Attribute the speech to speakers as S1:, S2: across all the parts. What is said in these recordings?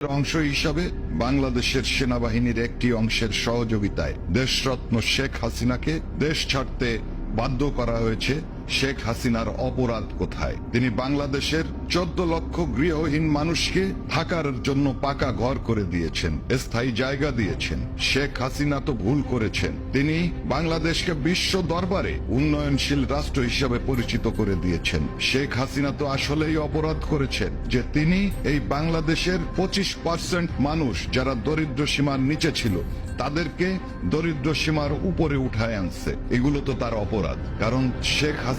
S1: অংশ হিসাবে বাংলাদেশের সেনাবাহিনীর একটি অংশের সহযোগিতায় দেশরত্ন শেখ হাসিনাকে দেশ ছাড়তে বাধ্য করা হয়েছে শেখ হাসিনার অপরাধ কোথায়? তিনি বাংলাদেশের চোদ্দ লক্ষ গৃহহীন মানুষকে থাকার জন্য পাকা ঘর করে দিয়েছেন, স্থায়ী জায়গা দিয়েছেন। শেখ হাসিনা তো ভুল করেছেন। তিনি বাংলাদেশকে বিশ্ব দরবারে উন্নয়নশীল রাষ্ট্র হিসেবে পরিচিত করে দিয়েছেন। শেখ হাসিনা তো আসলেই অপরাধ করেছেন যে তিনি এই বাংলাদেশের পঁচিশ পার্সেন্ট মানুষ যারা দরিদ্র সীমার নিচে ছিল, তাদেরকে দরিদ্র সীমার উপরে উঠায় আনছে। এগুলো তো তার অপরাধ। কারণ শেখ হাসিনা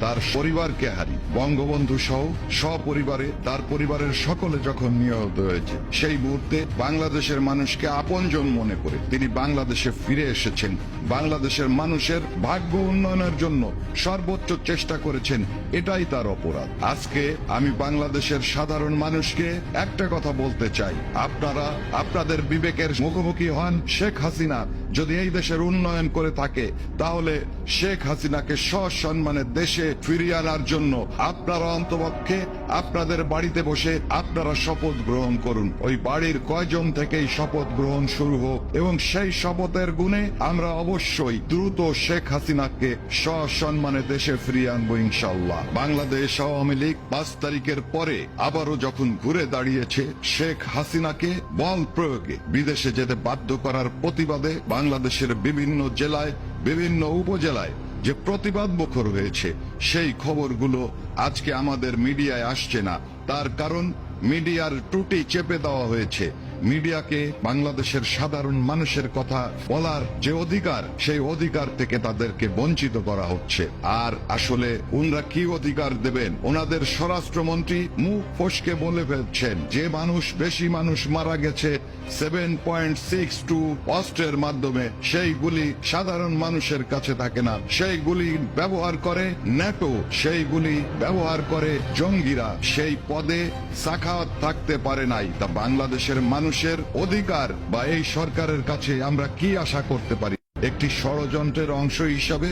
S1: তার পরিবারকে হারি বঙ্গবন্ধু সহ সপরিবারে, তার পরিবারের সকলে যখন নিহত হয়েছে, সেই মুহূর্তে বাংলাদেশের মানুষকে আপনজন মনে করে তিনি বাংলাদেশে ফিরে এসেছেন। বাংলাদেশের মানুষের ভাগ্য উন্নয়নের জন্য সর্বোচ্চ চেষ্টা করেছেন, এটাই তার অপরাধ। আজকে আমি বাংলাদেশের সাধারণ মানুষকে একটা কথা বলতে চাই। আপনারা, আপনাদের বিবেকের মুখোমুখি হন শেখ হাসিনা। যদি এই দেশের উন্নয়ন করে থাকে, তাহলে শেখ হাসিনাকে সসম্মানে দেশে ফিরিয়ে আনার জন্য আপনারা অন্তপক্ষে আপনাদের বাড়িতে বসে আপনারা শপথ গ্রহণ করুন। ওই বাড়ির কয়জন থেকেই শপথ গ্রহণ শুরু হোক এবং সেই শপথের গুণে আমরা অবশ্যই দ্রুত শেখ হাসিনাকে সসম্মানে দেশে ফিরিয়ে আনব ইনশাল্লাহ বাংলাদেশ আওয়ামী লীগ পাঁচ তারিখের পরে আবারও যখন ঘুরে দাঁড়িয়েছে শেখ হাসিনাকে বল প্রয়োগে, বিদেশে যেতে বাধ্য করার প্রতিবাদে বাংলাদেশের বিভিন্ন জেলায়, বিভিন্ন উপজেলায় যে প্রতিবাদ মুখর হয়েছে, সেই খবরগুলো আজকে আমাদের মিডিয়ায় আসছে না। তার কারণ মিডিয়ার ত্রুটি চেপে দেওয়া হয়েছে। মিডিয়াকে বাংলাদেশের সাধারণ মানুষের কথা বলার যে অধিকার, সেই অধিকার থেকে তাদেরকে বঞ্চিত করা হচ্ছে। আর আসলে উনরা কি অধিকার দেবেন? ওনাদের স্বরাষ্ট্রমন্ত্রী মুখ ফসকে বলে ফেলছেন, যে মানুষ, বেশি মানুষ মারা গেছে সেভেন পয়েন্ট সিক্স টু অস্ত্রের মাধ্যমে সেইগুলি সাধারণ মানুষের কাছে থাকে না। সেইগুলি ব্যবহার করে ন্যাটো সেইগুলি ব্যবহার করে জঙ্গিরা। সেই পদে সাখাওয়াত থাকতে পারে নাই। তা বাংলাদেশের মানুষের অধিকার বা এই সরকারের কাছে আমরা কি আশা করতে পারি? একটি ষড়যন্ত্রের অংশ হিসাবে